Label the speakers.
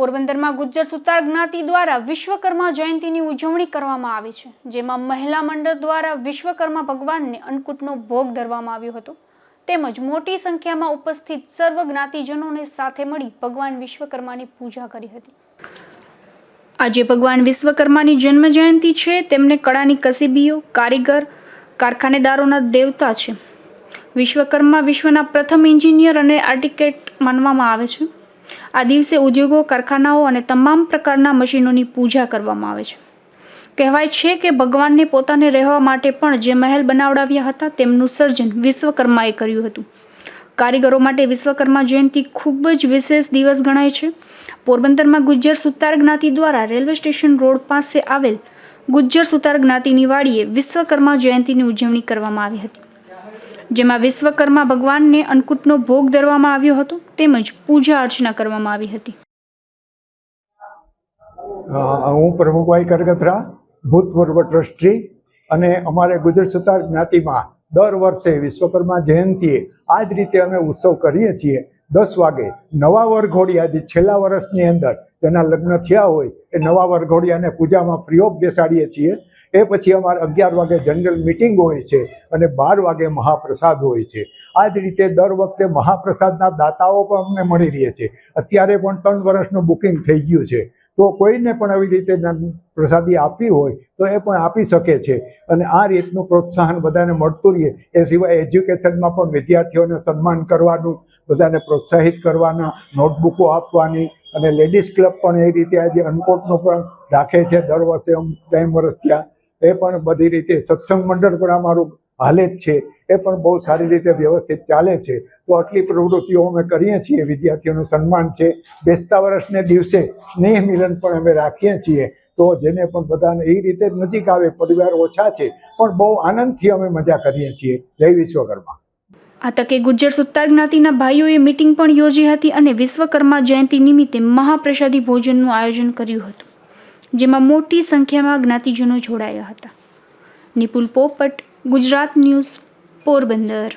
Speaker 1: પોરબંદરમાં ગુજ્જર સુતાર જ્ઞાતિ દ્વારા વિશ્વકર્મા જયંતીની ઉજવણી કરવામાં આવી છે, જેમાં મહિલા મંડળ દ્વારા વિશ્વકર્મા ભગવાનને અન્નકૂટનો ભોગ ધરવામાં આવ્યો હતો. તેમજ મોટી સંખ્યામાં ઉપસ્થિત સર્વ જ્ઞાતિજનોને સાથે મળી ભગવાન વિશ્વકર્માની પૂજા કરી હતી. આજે ભગવાન વિશ્વકર્માની જન્મ જયંતિ છે, તેમને કળાની કસીબીઓ, કારીગર, કારખાનેદારોના દેવતા છે. વિશ્વકર્મા વિશ્વના પ્રથમ એન્જિનિયર અને આર્ટિકેટ માનવામાં આવે છે. આ દિવસે ઉદ્યોગો, કારખાનાઓ અને તમામ પ્રકારના મશીનોની પૂજા કરવામાં આવે છે. કહેવાય છે કે ભગવાનને પોતાને રહેવા માટે પણ જે મહેલ બનાવડાવ્યા હતા તેમનું સર્જન વિશ્વકર્માએ કર્યું હતું. કારીગરો માટે વિશ્વકર્મા જયંતિ ખૂબ જ વિશેષ દિવસ ગણાય છે. પોરબંદરમાં ગુજ્જર સુતાર જ્ઞાતિ દ્વારા રેલવે સ્ટેશન રોડ પાસે આવેલ ગુજ્જર સુતાર જ્ઞાતિની વાડીએ વિશ્વકર્મા જયંતિની ઉજવણી કરવામાં આવી હતી. જેમાં વિશ્વકર્મા ભગવાનને અન્નકૂટનો ભોગ ધરવામાં આવ્યો હતો, તેમજ પૂજા અર્ચના કરવામાં આવી હતી.
Speaker 2: હું પ્રમુખભાઈ કરગથરા ભૂતપૂર્વ ટ્રસ્ટી, અને અમારે ગુજરાત સુતાર જ્ઞાતિમાં દર વર્ષે વિશ્વકર્મા જયંતિએ આ જ રીતે અમે ઉત્સવ કરીએ છીએ. દસ વાગે નવા વરઘોડી આજે છેલ્લા વર્ષની અંદર તેના લગ્ન થયા હોય, એ નવા વરઘોડિયાને પૂજામાં ફ્રી ઓફ બેસાડીએ છીએ. એ પછી અમારે અગિયાર વાગે જનરલ મિટિંગ હોય છે અને બાર વાગે મહાપ્રસાદ હોય છે. આ જ રીતે દર વખતે મહાપ્રસાદના દાતાઓ પણ અમને મળી રહે છે. અત્યારે પણ ત્રણ વર્ષનું બુકિંગ થઈ ગયું છે. તો કોઈને પણ આવી રીતે પ્રસાદી આપવી હોય, તો એ પણ આપી શકે છે. અને આ રીતનું પ્રોત્સાહન બધાને મળતું રહે એ સિવાય એજ્યુકેશનમાં પણ વિદ્યાર્થીઓને સન્માન કરવાનું, બધાને પ્રોત્સાહિત કરવાના નોટબુકો આપવાની અને લેડીઝ ક્લબ પણ એ રીતે આજે અનકોટનો પણ રાખે છે. દર વર્ષે ટાઈમ વર્ષ થયા. એ પણ બધી રીતે સત્સંગ મંડળ પણ અમારું હાલે જ છે. એ પણ બહુ સારી રીતે વ્યવસ્થિત ચાલે છે. તો આટલી પ્રવૃત્તિઓ અમે કરીએ છીએ. વિદ્યાર્થીઓનું સન્માન છે. બેસતા વર્ષને દિવસે સ્નેહ મિલન પણ અમે રાખીએ છીએ. તો જેને પણ બધાને એ રીતે નજીક આવે, પરિવાર ઓછા છે, પણ બહુ આનંદથી અમે મજા કરીએ છીએ. જય વિશ્વકર્મા.
Speaker 1: આ તકે ગુજ્જર સુત્તાર જ્ઞાતિના ભાઈઓએ મિટિંગ પણ યોજી હતી અને વિશ્વકર્મા જયંતિ નિમિત્તે મહાપ્રસાદી ભોજનનું આયોજન કર્યું હતું, જેમાં મોટી સંખ્યામાં જ્ઞાતિજનો જોડાયા હતા. નિપુલ પોપટ, ગુજરાત ન્યૂઝ, પોરબંદર.